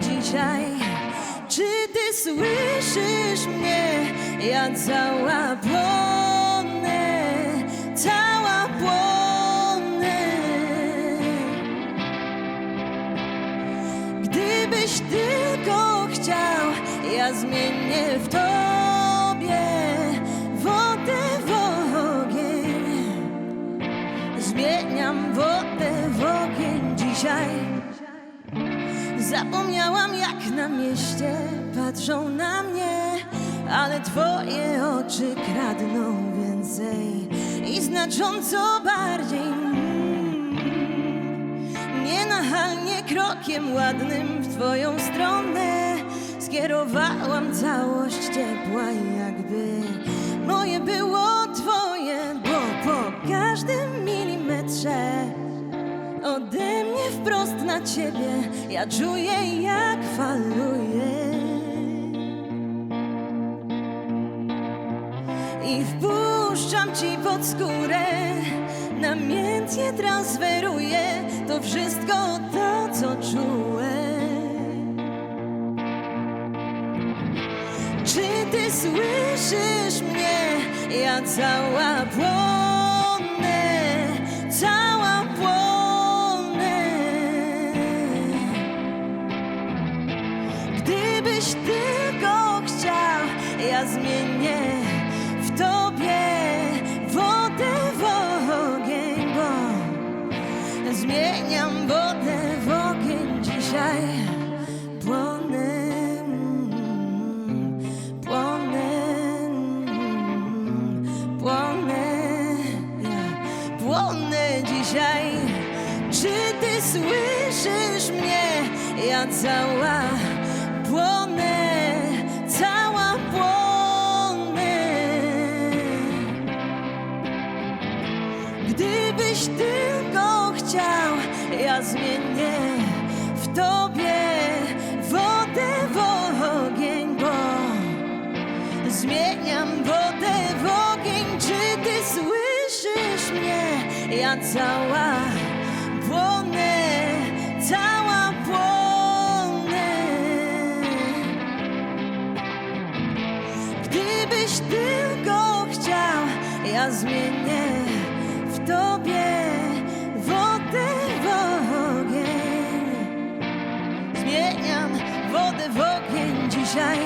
dzisiaj. Czy ty słyszysz mnie? Ja cała płonę, cała płonę. Gdybyś tylko chciał, ja zmienię w tobie wodę w ogień. Zmieniam wodę w ogień dzisiaj. Zapomniałam jak na mieście patrzą na mnie, ale twoje oczy kradną więcej i znacząco bardziej. Mm. Nienachalnie krokiem ładnym w twoją stronę skierowałam całość ciepła jakby moje było twoje, bo po każdym milimetrze ode mnie wprost na ciebie ja czuję jak faluję i wpuszczam ci pod skórę namiętnie transferuję to wszystko to co czułem Czy ty słyszysz mnie? Ja cała płonę, zmienię w tobie wodę w ogień, bo zmieniam wodę w ogień dzisiaj. Płonę, płonę, płonę, płonę dzisiaj. Czy ty słyszysz mnie? Ja cała płonę, Gdybyś tylko chciał, ja zmienię w tobie wodę w ogień, bo zmieniam wodę w ogień. Czy ty słyszysz mnie? Ja cała płonę, cała płonę. Gdybyś tylko chciał, ja zmienię tobie wodę w ogień. Zmieniam wodę w ogień dzisiaj.